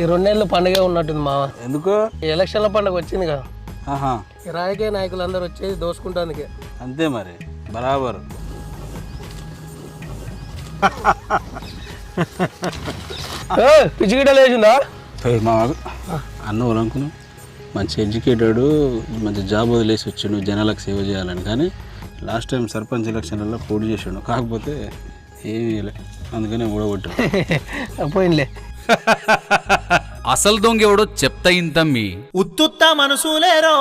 ఈ రెండేళ్ళు పండుగ ఉన్నట్టుంది మామ ఎందుకు? ఈ ఎలక్షన్ల పండుగ వచ్చింది కదా ఆహా. ఈ రాజకీయ నాయకులందరూ వచ్చేది దోసుకుంటానికి అంతే మరి బరాబర్. పిచ్చిగిట లేచిందా మా అన్న వాళ్ళనుకును మంచి ఎడ్యుకేటెడ్ మంచి జాబ్ వదిలేసి వచ్చిండు జనాలకు సేవ చేయాలని. కానీ లాస్ట్ టైం సర్పంచ్ ఎలక్షన్లలో పోటీ చేసిండు. కాకపోతే ఏమీ అందుకనే ఓడగొట్టాడు పోయినలే అసలు దొంగ ఎవడో చెప్తా ఇంతమ్మి. ఉత్తుత్త మనసులేరో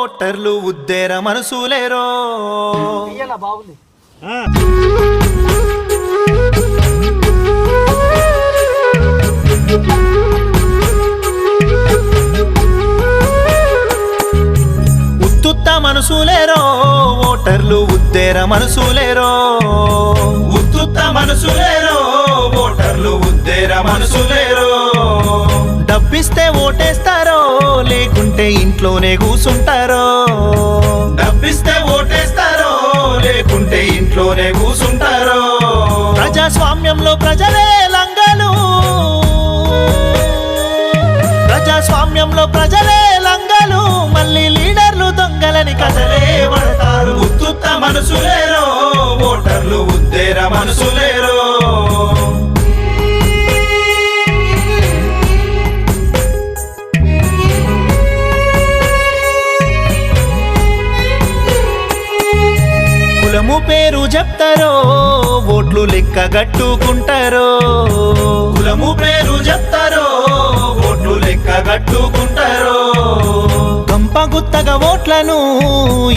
ఓటర్లు ఉద్దేర మనసులేరో. బాగుంది ఉత్తుత్త మనసులేరో ఓటర్లు ఉద్దేర మనసులేరో. ఉత్తుత్త మనసులేరో ఓటర్లు ఉద్దేర మనసులేరో డబ్బిస్తే ఓటేస్తారో లేకుంటే ఇంట్లోనే కూసుంటారో. డబ్బిస్తే ఓటేస్తారో లేకుంటే ఇంట్లోనే కూసుంటారో. ప్రజాస్వామ్యంలో ప్రజలే లంగలు. ప్రజాస్వామ్యంలో ప్రజలే లంగలు. మళ్ళీ లీడర్లు దొంగలని కథలే పడతారు. ఉత్తుత్త మనసులేరో ఓటర్లు ఉద్దేర మనసులేరో చెప్తారో ఓట్లు లెక్క గట్టుకుంటారో కులము పేరు చెప్తారో? ఓట్లు లెక్క గట్టుకుంటారో గంప గుత్తగా ఓట్లను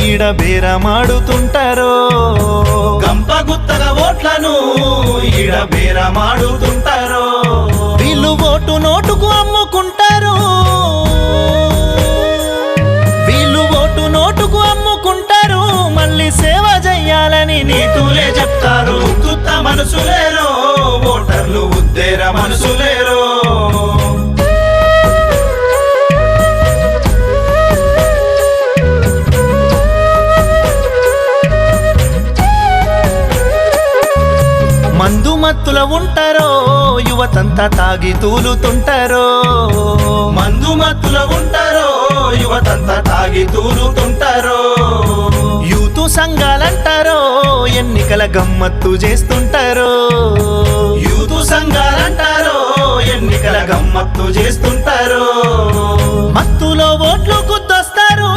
ఈడ బేరమాడుతుంటారో? గంప గుత్తగా ఓట్లను ఈడ బేరమాడుతుంటారో? వీళ్ళు ఓటు నోటుకు అమ్ముకుంటారు మనసులేరో ఓటర్లు ఉద్దేర మనసులేరో. మందు మత్తుల ఉంటారో యువతంతా తాగి తూలుతుంటారో. మందు మత్తుల ఉంటారో యువతంతా తాగి తూలుతుంటారో. యూతు సంఘాలంటారో ఎన్నికల గమ్మత్తు చేస్తుంటారో? యూతు సంఘాలంటారో ఎన్నికల గమ్మత్తు చేస్తుంటారో? మత్తులో ఓట్లు గుద్దొస్తారు.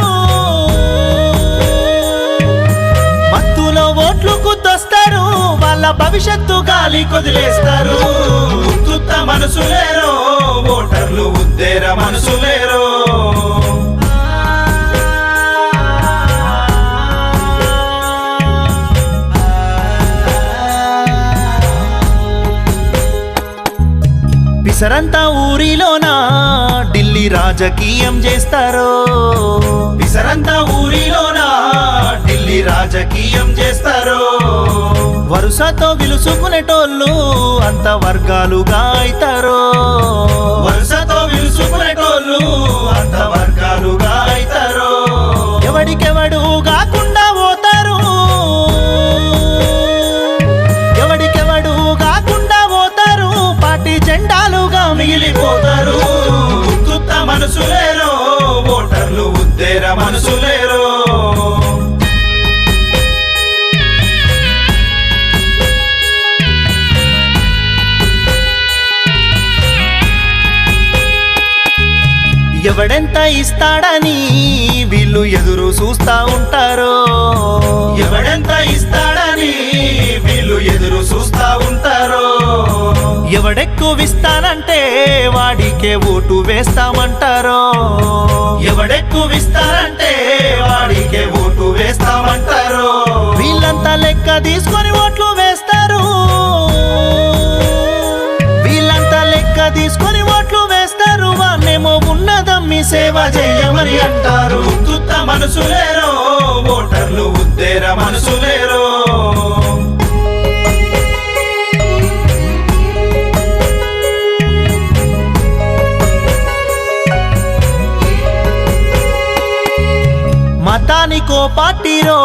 మత్తులో ఓట్లు గుద్దొస్తారు. వాళ్ళ భవిష్యత్తు గాలి కొదిలేస్తారు. ఉత్తుత్త మనసులేరో ఓటర్లు ఉద్దేర మనసులేరో. పిసరంతా ఊరిలోనా? ఢిల్లీ రాజకీయం చేస్తారో? పిసరంతా ఊరిలోనా? ఢిల్లీ రాజకీయం చేస్తారో? వరుసతో పిలుచుకునేటోళ్ళు అంత వర్గాలుగా అవుతారో మనసులేరో ఓటర్లు ఉద్దేర మనసులేరో. ఎవడెంత ఇస్తాడని వీళ్ళు ఎదురు చూస్తా ఉంటారో ఓటు వేస్తామంటారో? ఎవడెక్కువ ఇస్తానంటే వాడికే ఓటు వేస్తామంటారో? వీళ్ళంతా లెక్క తీసుకొని ఓట్లు వేస్తారు. వీళ్ళంతా లెక్క తీసుకొని ఓట్లు వేస్తారు. వాన్నేమో ఉన్నదమ్మి సేవ చేయమని అంటారు. మనసులేరో ఓటర్లు ఉద్దేర మనసులేరో. పార్టీరో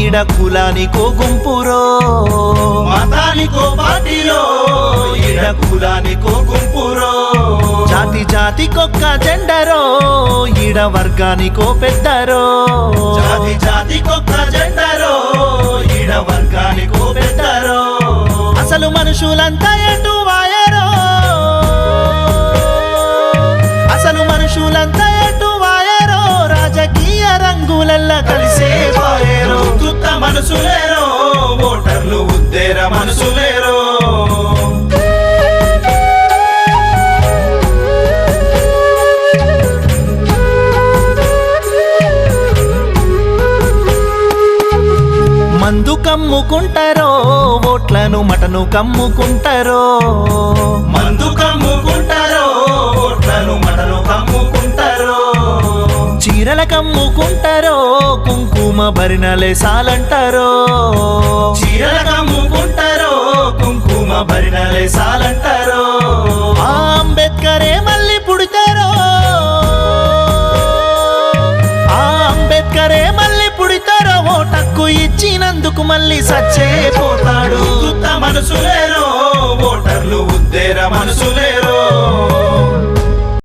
ఈడ కులానికో గుంపురో. మతానికో పార్టీరో ఈడ కులానికో గుంపురో. జాతి జాతికొక్క జెండరో ఈడ వర్గానికో పెద్దరో. జాతి జాతికొక్క జెండరో ఈడ వర్గానికో పెద్దరో. అసలు మనుషులంతా ఎటు వాయరో? అసలు మనుషులంతా రంగులల్ల కలిసే పోయేరో తుత్త మనసులేరో ఓటర్లు ఉద్దేర మనసులేరో మందు కమ్ముకుంటారో ఓట్లను మటను కమ్ముకుంటారో. మందు కమ్ముకుంటారో ఓట్లను మటను కమ్ముకుంటారో. చీరల కమ్ముకుంటారో కుంకుమ భరిణలే సాలంటారో. చీరల కమ్ముకుంటారో కుంకుమ భరిణలే సాలంటారో. అంబేద్కరే మళ్ళీ పుడతారో. అంబేద్కరే మళ్ళీ పుడతారో ఓటక్కు ఇచ్చినందుకు మళ్ళీ సచ్చే పోతాడు. మనసులేరో ఓటర్లు ఉద్దేర మనసులేరో.